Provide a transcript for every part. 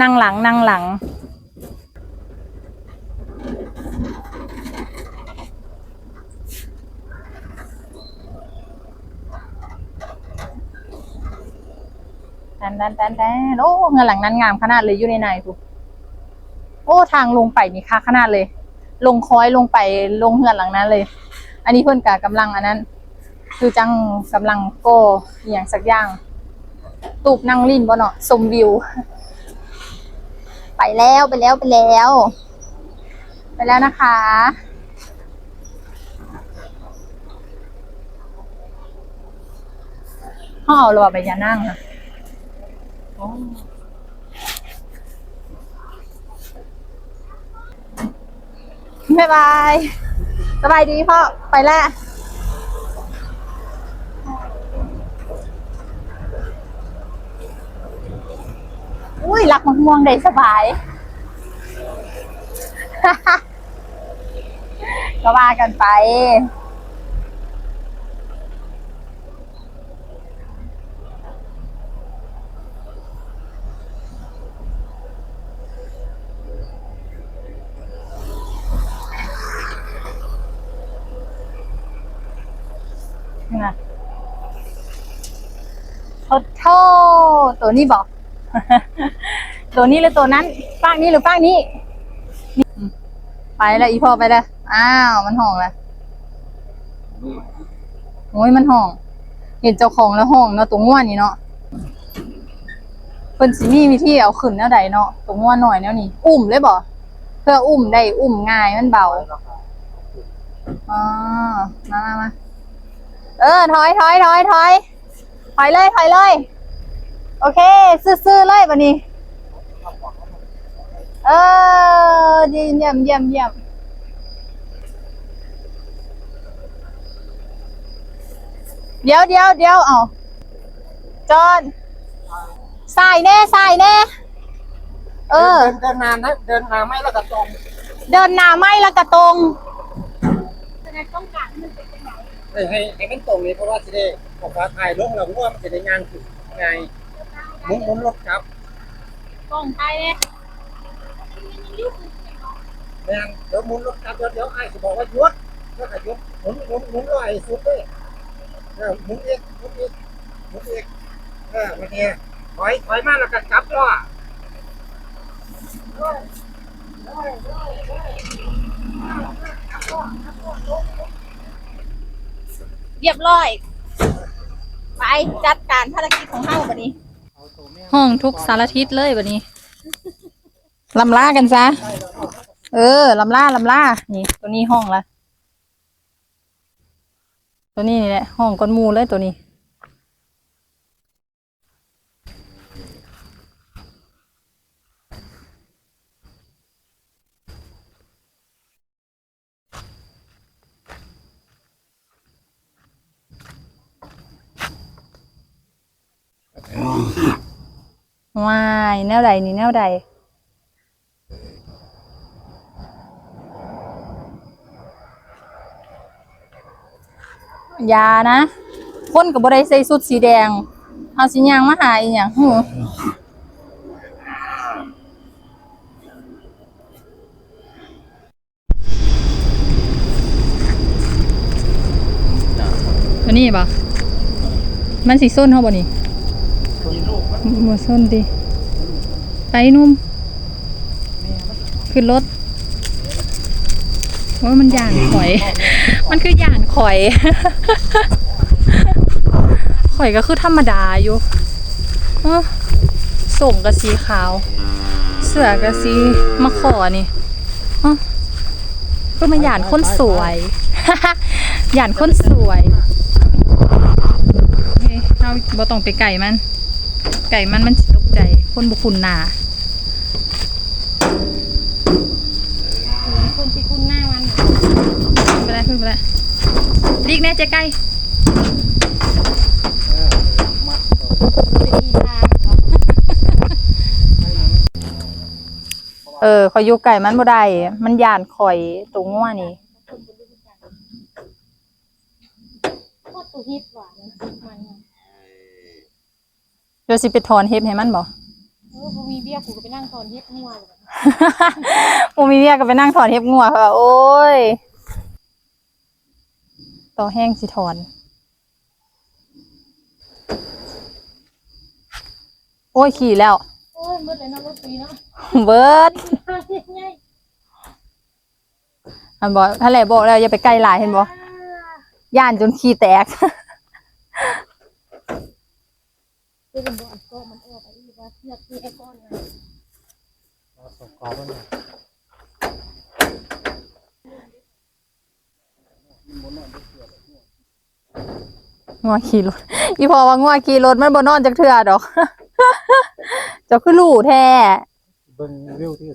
นั่งหลังนั่งหลัง แตนแตนแตนแตนโอ้เงินหลังนั้นงามขนาดเลยอยู่ในในทุกโอ้ทางลงไปนี่ค่ะขนาดเลย ลงคอยลงไปลงเงินหลังนั้นเลย อันนี้เพื่อนกะกำลังอันนั้น คือจังกำลังโกอย่างสักอย่าง ตูบนั่งลิ้นบ่เนาะชมวิว ไปแล้วไปแล้วไปแล้ว ไปแล้วนะคะห่อหรือว่าใบยานั่งค่ะบ๊ายบาย สบายดีพ่อ ไปแล้ว อุ้ยรักมะม่วงได้สบายก็ว่ากันไป นะโทษตัวนี้บอก ตัวนี้หรือตัวนั้นฟากนี้หรือฟากนี้ ไปแล้วอีพ่อไปแล้วอ้าวมันห่องแล้วโอ้ยมันห่อง เห็นเจ้าของแล้วห่องเนาะตัวง่วนนี่เนาะเพิ่นสิมีวิธีเอาขึ้นแนวใดเนาะตัวง่วนหน่อยแนวนี้อุ้มเลยบ่เพื่ออุ้มได้อุ้มง่ายมันเบาอ๋อมามามาเออถอยถอยถอยถอยถอยเลยถอยเลย โอเค ซื่อๆเลยวันนี้ เออดีเยี่ยมเยี่ยมเยี่ยมเดี๋ยวเดี๋ยวเดี๋ยวเอาจอนสายแน่สายแน่ เออ เดินเดินนานนะเดินนานไม่แล้วก็ตรงเดินหน้าไม่ละกระตรงเฮ้ยให้ให้มันตรงนี้เพราะว่าจะได้ออกมาถ่ายลงแล้วเพราะว่ามันจะได้งานถึงไงหมุนหมุนรถครับตรงไปเลย แม่นเดี๋ยวหมุนรถครับเดี๋ยวเดี๋ยวไอ้จะบอกว่าหยุดแล้วก็หยุดหมุนหมุนหมุนร้อยสุดเลยเออหมุนอีกหมุนอีกหมุนอีกเออมาเนี่ยถอยถอยมาแล้วก็กลับล้อเรียบร้อย ไปจัดการภารกิจของเฮาบันนี้ ห้องทุกสารทิศเลยบันนี้ ลำล่ากันซะ เออลำล่าลำล่า นี่ ตัวนี้ห้องละตัวนี้นี่แหละห้องก้นมูเลยตัวนี้ว้ายแนวใดนี่แนวใด ยานะคนกับ่ได้ใส่สุดสีแดงเอาสียางมาหาอีหยังหูตัวนี้ปะมันสีส้นเขาบ่นี่บ่ส้นดิไปนุ่มขึ้นรถ ว่ามันย่านข่อย มันคือย่านข่อย ข่อยก็คือธรรมดาอยู่ส่งกับสีขาว เสือกับสีมะขอนี่อ๋อคือมันย่านคนสวยหย่านคนสวยเฮ้ยเราบ่ต้องไปไก่มัน ไก่มันมันตกใจ คนบุคุณนาคนที่คุณหน้ามันขึ้นไปแล้วขึ้นไปแล้วลี กแน่เจ๊ไก่เออขอยอยู่ไก่มันบ่ได้ มันย่านข่อยตัวง่วนี่โคตรตัวฮิตหวานมันเดี๋ยวสิไปถอนเห็บให้มันบ่เออบ่มีเบบี้ยกูก็ไปนั่งตอนเฮ็ดงัวเลยมูมีเรียกก็ไปนั่งถอนเห็บงัวค่ะโอ้ย ต่อแห้งสิถอน โอ้ย ขี่แล้ว โอ้ยมืดเลยนะรถปีเนาะเบิร์ดง่ายอันบอกถ้าแหละบอกแล้วอย่าไปใกล้หลายเห็นบ่ย่านจนขี้แตกคือเป็นบ่อนก็มันออกไปอีกว่าเลือกที่ไอ้ก้อนนะเอาส่งกรอบมันหน่อย งัวขี่รถ อีพอว่างัวขี่รถมันบ่นอนจักเทื่อดอก เจ้าคือลู่แท้เบิ่งวิวที่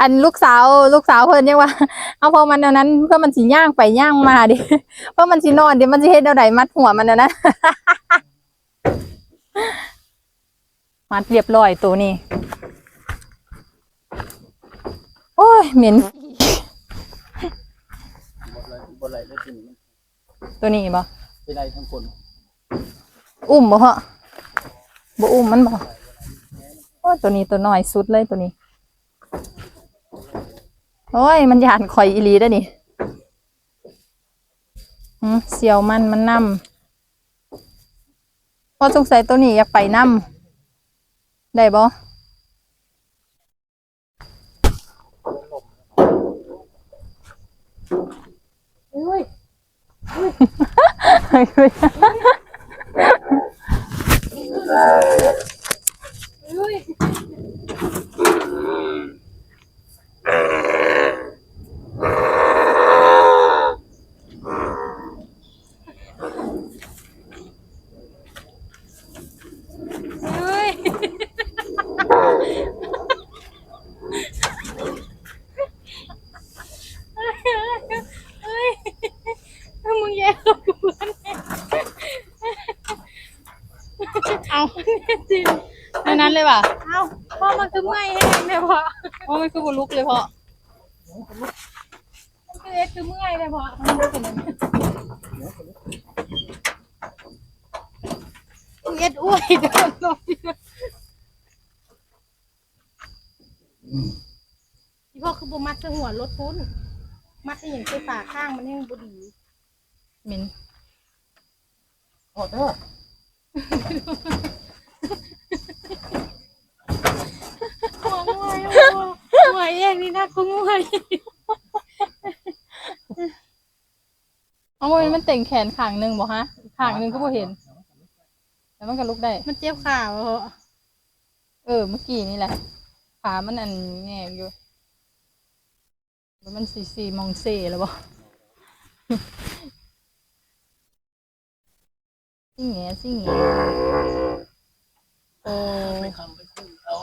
อันลูกสาวลูกสาวเพิ่นยังว่า เอาพอมันอันนั้นเพื่อมันสิย่างไปย่างมาดิเพื่อมันสินอนดิมันสิเฮ็ดแนวใดมัดหัวมันนะนะมัดเรียบร้อยตัวนี้ โอ้ยเหม็น บนไรบนไรได้กินมันตัวนี้บ่เป็นไรทั้งคนอุ้มบ่เหรอบ่อุ้มมันบ่โอ้ยตัวนี้ตัวน้อยสุดเลยตัวนี้ โอ้ย มันยานข่อยอีหลีได้อนี่อืมเสียวมันมันนำพอสงสัยตัวนี้อยากไปนำได้บ่ Hallelujah. เลยป่ะเอ้าพ่อมันคือไม่แห้งเลยพ่อโอ้มันคือบ่ลุกเลยพอมันคือเอ็ดคือเมื่อยเลยพ่อมันเป็นอย่างนี้เอ็ดอ้วยเดินลงที่พ่อคือบ่มัดเสหัวรถพุ้น มัดให้เห็นใส่ปากข้างมันให้มันบ่ดีเหม็นโอ้เด้อหัวงวยหัวหัวเองนี่นะ กูงวยเอามันมันเต่งแขนข้างหนึงบ่ฮะข้างหนึงก็บ่เห็น แต่มันก็ลุกได้ มันเจ็บขาบ่พ่อเออ เมื่อกี้นี่แหละ ขามันอันแง่อยู่แล้วมันสีสีมองเซ่แล้วบ่ สิแง่สิแง่โอ้ไปคำไปคุยเอา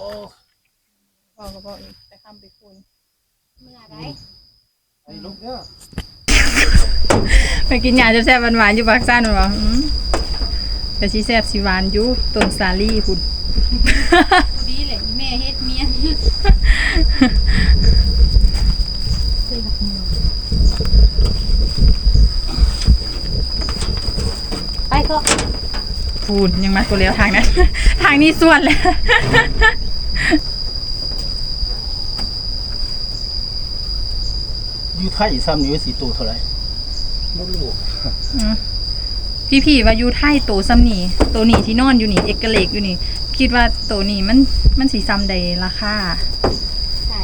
พ่อก็บอกอีกไปค้ำไปคูณเมื่อ ไรไอ้ลูกเด้อไปกินยาจะแซ่บหวานๆอยู่ปากซ่านบ่อืมแต่สิแซ่บสิหวานอยู่ต้นสาลี่พุ่นดีแหละอีแม่เฮ็ดเมียไปเถอะพูนยังมาตัวเลี้ยวทางนั้น ทางนี้ส่วนเลย อยู่ไทยซ้ำนี่สีตัวเท่าไหร่บ่รู้พี่พี่ๆว่าอยู่ไทยโตซ้ำนี่โตนี่ที่นอนอยู่นี่ เอกเลกอยู่นี่ คิดว่าโตนี่มันมันสีซ้ำใดราคา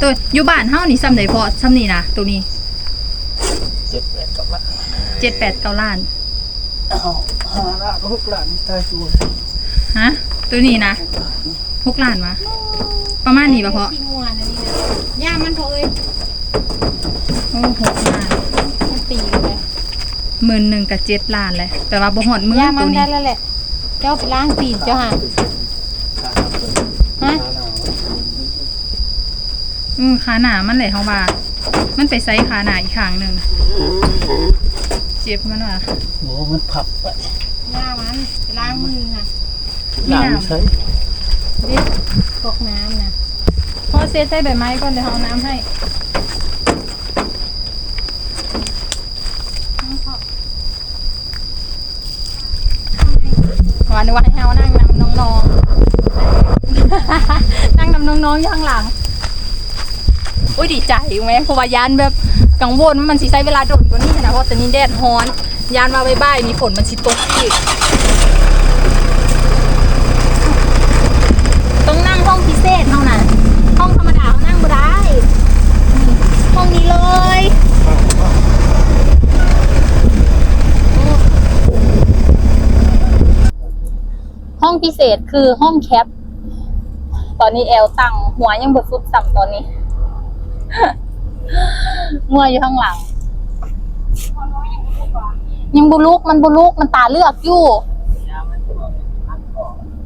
ตัวอยู่บ้านเฮานี่ซ้ำใดพอซ้ำนี่นะตัวนี้เจ็ดแปดกับละเจ็ดแปดเก้าล้านอ้าวห้าล้านหกล้านตายตัวฮะตัวนี้นะหกล้านวะประมาณนี้ปะเพาะที่งัวนะนี่นะย่ามันเถอะเอ้ย โอ้หกล้านมันตีเลยหมื่นหนึ่งกับเจ็ดล้านเลย แต่ว่าบ่หอดหมื่นย่ามัตันวได้นี้แล้วแหละ เจ้าไปล้างตีนเจ้าห่าฮะอือขาหนามันเลยเฮาว่ามันไปไซส์ขาหนาอีกข้างหนึ่งเจ็บมันว่ะ โอ้มันผับไปย่ามันไปล้างมือค่ะมีน้ำน้ำใช้เด็ดกอกน้ำนะพอเซตใส่ใบไม้ก่อนเดี๋ยวเอาน้ำให้ หวานนึกว่าให้เฮานั่งนำน้องๆ นั่งนำน้องๆอยู่ข้างหลัง อุ้ ยดีใจไหมเพราะว่ายานแบบกังวลว่ามันสิใช้เวลาโดนกว่านี้นะเพราะตอนนี้แดดร้อนยานมาใบ่ายๆมีฝนมันสิตกอีกต้องนั่งห้องพิเศษเท่านั้นห้องธรรมดาเอานั่งไม่ได้ห้องนี้เลยห้องพิเศษคือห้องแคป ตอนนี้แอลตั้งหัวยังบดสุดสัมตอนนี้ งัวอยู่ข้างหลัง ยังบุลุกมันบุลุกมันตาเลือกอยู่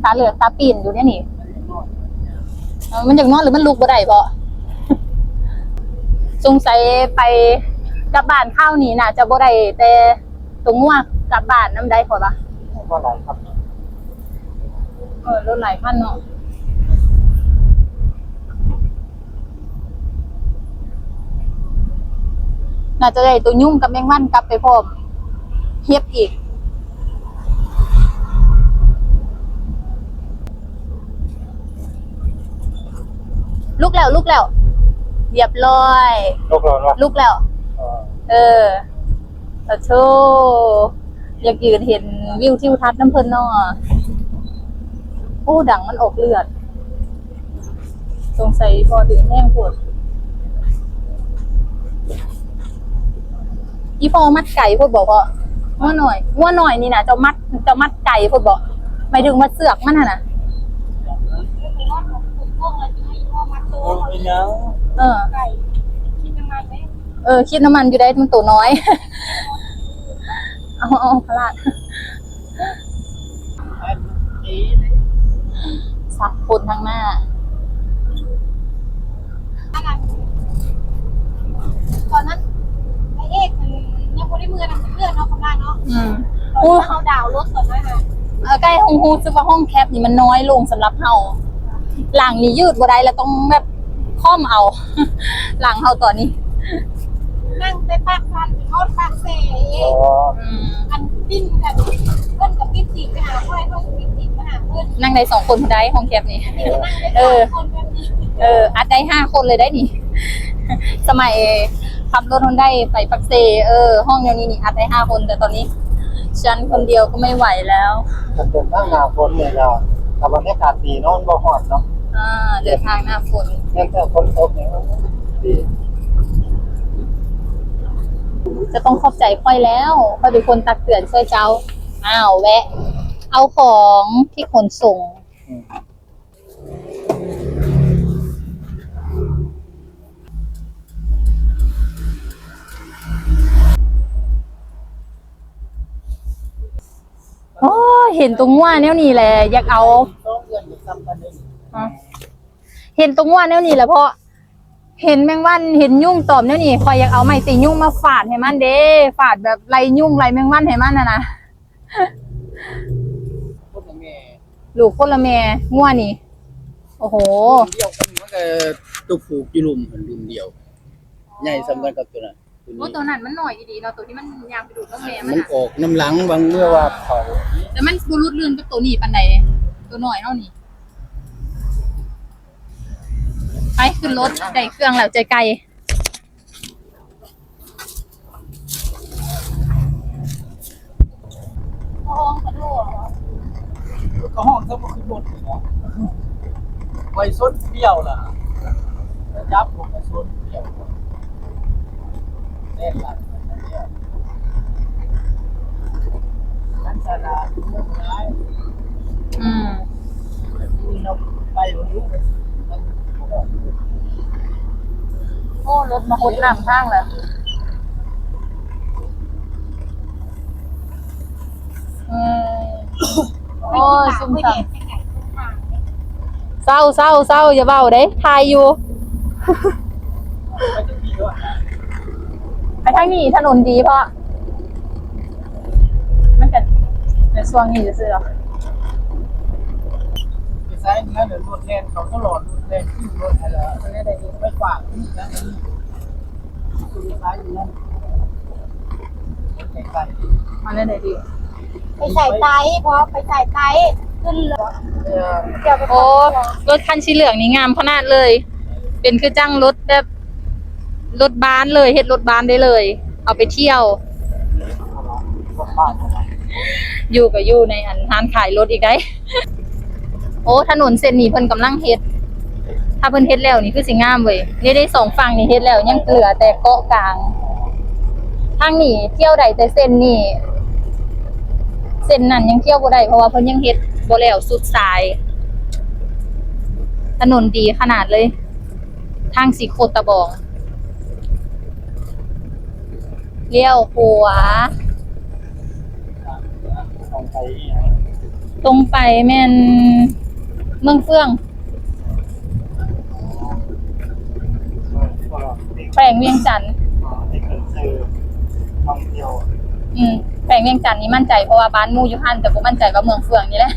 ตาเหลือกตาปีนอยู่เนี่ยนี่เออมันอยากนอนหรือมันลุกบ่ได้เพาะสงสัยไปกลับบ้านข้าวนี้น่ะ จะบ่ได้แต่ตรงงัวกลับบ้านน้ำได้พอปะก็ได้ครับเออรถหลายคันเนาะ น่าจะได้ตัวยุ่งกับแมงวันกลับไปพร้อมเฮียบอีก ลุกแล้วลุกแล้วเรียบร้อยโลกร้อนวะลุกแล้ว เออเออแต่โชอยากยืนเห็นวิวทิวทัศน์น้ำเพลินเนาะโอ้ดังมันออกเลือด สงสัยพอถึงแห้งปวด อีพอมัดไก่พูดบอกว่าว่าหน่อยว่าหน่อยนี่นะจะมัดจะมัดไก่พูดบอกหมายถึงมัดเสือกมันน่ะนะโอ้ยยังเออไก่กินน้ำมันไหมเออ คิดน้ำมันอยู่ได้มันตัวน้อย เอาเอาพลาดสักคนทางหน้า ตอนนั้นไอเอกมันยังไม่ได้มือนำเพื่อนเนาะคำล่าเนาะ อืมตอนที่เขาดาวน์รถตอนนั้นน่ะเออใกล้ห้องฮูซึกว่าห้องแคปนี่มันน้อยลงสำหรับเฮาหลังนี่ยืดบ่ได้แล้วต้องแบบค่อมเอา หลังเฮาตอนนี้ นั่งไปปากสันทอดปากเสอ๋ออืมอันปิ้นแบบเพื่อนกับปิ้นสีไปหาเพื่อนเพื่อนกับปิ้นสีไปหาเพื่อนนั่งได้สองคนพอได้ห้องแคปนี่ นี่ก็นั่งได้สามคนแบบนี้ เอออัดได้ห้าคนเลยได้นี่ สมัย ขับรถฮอนได้ไปปักเซเออห้องเดียวนี้นี่อัดได้ห้าคน แต่ตอนนี้ ฉันคนเดียวก็ไม่ไหวแล้วมันเป็นตั้งหนาฝนเนี่ยเราถ้าบรรยากาศดีเนอนบ่ฮอดเนาะอ่าเดินทางหน้าฝนเนื่องจากฝนตกเนี่ยดีจะต้องขอบใจค่อยแล้วค่อยเป็นคนตักเตือนช่วยเจ้าอ้าวแวะ เอาของที่ขนส่ง อืม เห็นตรงว่าแนวนี้แหละอยากเอาต้องเงินซ้ำกันเลยอะเห็นตรงว่าแนวนี้แหละเพราะเห็นแมงวันเห็นยุ่งตอมแนวนี้คอยอยากเอาไม้ตียุ่งมาฝาดให้มันเด้ฝาดแบบไล่ยุ่งไล่แมงวันให้มันนะนะพวกแม่ลูกคนละแม่ง่วนี่โอ้โหเดียวกันมันก็ตัวผูกอยู่ลุมเหมือนลุมเดียว ใหญ่ซ้ำกันกับตัวนั้น โอ้นี้ตัวนั้นมันหน่อยดีๆเนาะตัวที่มันยางไปดูดน้องแม่มัมันนอะออกน้ำหลังบางเมื่อว่าเขาแต่มันบุรุษลื่นกับตัวนี้ปันใดตัวหน่อยเท่านี้ไปขึ้นรถได้เครื่องแล้วใจไกลโอ้โหกระโดดก็ห้องทั้งหมดคือหมดไว้ส้นเดียวล่ะ ยับผมก็ส้นเดียว เล่นหลังเนี่ยกันสาราเรื่องร้ายอืมที่เราไปวันนี้โอ้รถมาคดน้ำข้างแล้วอืมโอ้ยซุ่มซ่าเห็นเป็นไงทุกทางเลยเศร้าเศร้าเศร้าอย่าเบาเด้ทายอยู่ ไปจะมีด้วย ไป ทางนี้ถนนดีเพราะ มันกันในช่วงนี้จะซื้อหรอไปซ้ายนี่เดี๋ยวรถแลนเขาก็หลอดรถแลนขึ้นรถอะไรมันได้ไม่ฝากนี่นะคือซ้ายอยู่นั่นไกลมาเล่นไหนดีไปใส่ไตเพราะไปใส่ไตขึ้นเลยเนี่ยเดี๋ยวไปโอ้รถคันสีเหลืองนี่งามขนาดเลย เป็นคือจ้างรถแบบ รถบ้านเลยเฮ็ดรถบ้านได้เลย เอาไปเที่ยว อยู่กับอยู่ในอันร้านขายรถอีกได้ โอ้ถนนเส้นนี้เพิ่นกำลังเฮ็ด ถ้าเพิ่นเฮ็ดแล้วนี่คือสิงามเว้ยนี่ได้สองฝั่งนี่เฮ็ดแล้วยังเหลือแต่เกาะกลางทางนี้เที่ยวได้แต่เส้นนี้เส้นนั้นยังเที่ยวบ่ได้เพราะว่าเพิ่นยังเฮ็ดบ่แล้วสุดสาย ถนนดีขนาดเลย ทางสีโคตรตะบอง เลี้ยวขวา ตรงไปแม่นเมืองเฟื่องแขวงเวียงจันทน์อืมแขวงเวียงจันทน์นี่มั่นใจเพราะว่าบ้านมู่อยู่หันแต่บ่มั่นใจว่าเมืองเฟื่องนี่แหละ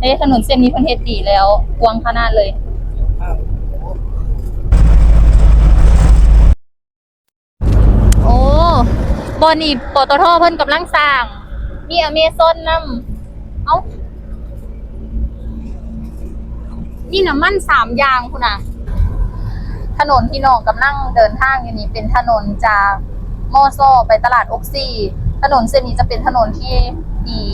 เอ้ถนนเส้นนี้เพิ่นเฮ็ดดีแล้วกว้างขนาดเลย โอ้ บอนนี่ปตทเพิ่นกำลังสร้าง มีอเมซอนนำเอ้านี่น้ำมันสามยางคุณนะถนนที่น้องกำลังเดินทางอยู่นี่เป็นถนนจากมอซไปตลาดอกซีถนนเส้นนี้จะเป็นถนนที่ดี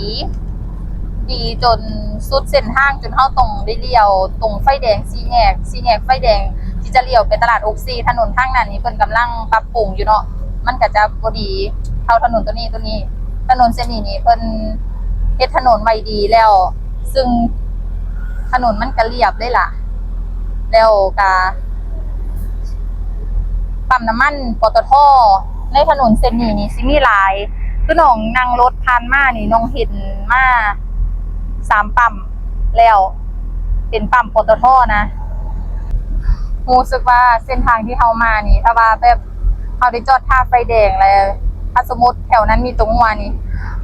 ดีจนสุดเส้นทางจนเข้าตรงได้เลี้ยว ตรงไฟแดงสีแยกสีแยกไฟแดงที่จะเลี้ยวไปตลาดอกซีถนนทางนั้นนี่เพิ่นกำลังปรับปรุงอยู่เนาะ มันก็จะบ่ดีเท่าถนนตัวนี้ตัวนี้ ถนนเส้นนี้นี่เพิ่นเฮ็ดถนนไว้ดีแล้ว ซึ่งถนนมันก็เรียบเลยล่ะ แล้วก็ปั๊มน้ำมันปตทในถนนเส้นนี้นี่สิมีหลายคือน้องนั่งรถผ่านมานี่น้องเห็นมาสามปั๊มแล้วเป็นปั๊มปตทนะรู้สึกว่าเส้นทางที่เฮามานี่ ถ้าว่าแบบ เฮาได้จอดท่าไฟแดงแล้วถ้าสมมติแถวนั้นมีตรงหัวนี่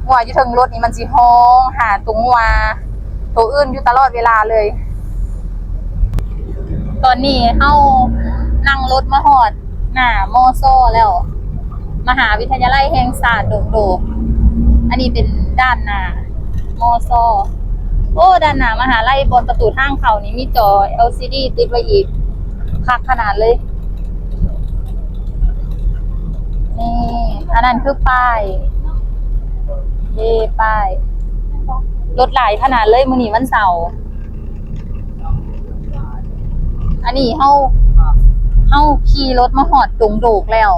หัวอยู่เทิงรถนี่มันสิห้องหาตรงหัวตัวอื่นอยู่ตลอดเวลาเลย ตอนนี้เฮานั่งรถมาฮอด หน้ามอโซแล้ว มหาวิทยาลัยแห่งศาสตร์โดงโดกอันนี้เป็นด้านหน้ามอโซโอ้ด้านหน้ามหาลัยบนประตูทางเขานี่มีจอ LCD ติดไว้อีกคักขนาดเลย นี่ อันนั้นคือป้ายเย่ป้าย รถหลายขนาดเลยมื้อนีวันเสาร์อันนี้เฮาเฮาขี่รถมาหอดดงโดกแล้ว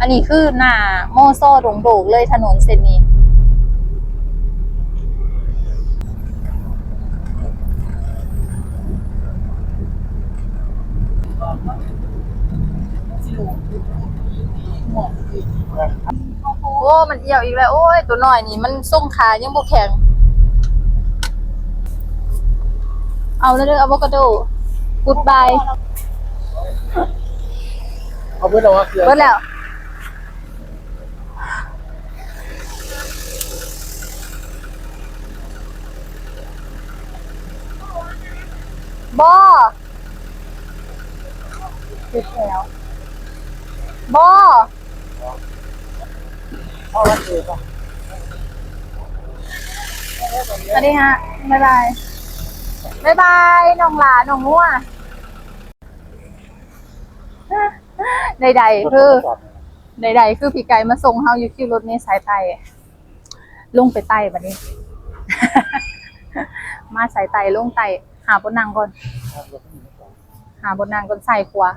อันนี้คือหน้าโมโซดงโดกเลยถนนเส้นนี้ โอ้มันเอี่ยวอีกแล้ว โอ้ย ตัวน้อยนี่ มันส่งขายังบ่แข็ง เอาแล้วเด้ออะโวคาโดกูดบายเอาเพื่อนเราว่าเกลือเบิดแล้วบอปิดแล้วบอ เอว่าเอป่ะสวัสดีฮะบ๊ายบายบ๊ายบายน้องหลาน้องงัวใดๆคือใดๆคือพี่ไก่มาส่งเฮาอยู่ที่รถนี้สายใต้ลงไปใต้บัดนี้ มาสายใต้ลงใต้หาบนนางก่อน หาบนนางก่อนใส่ขวา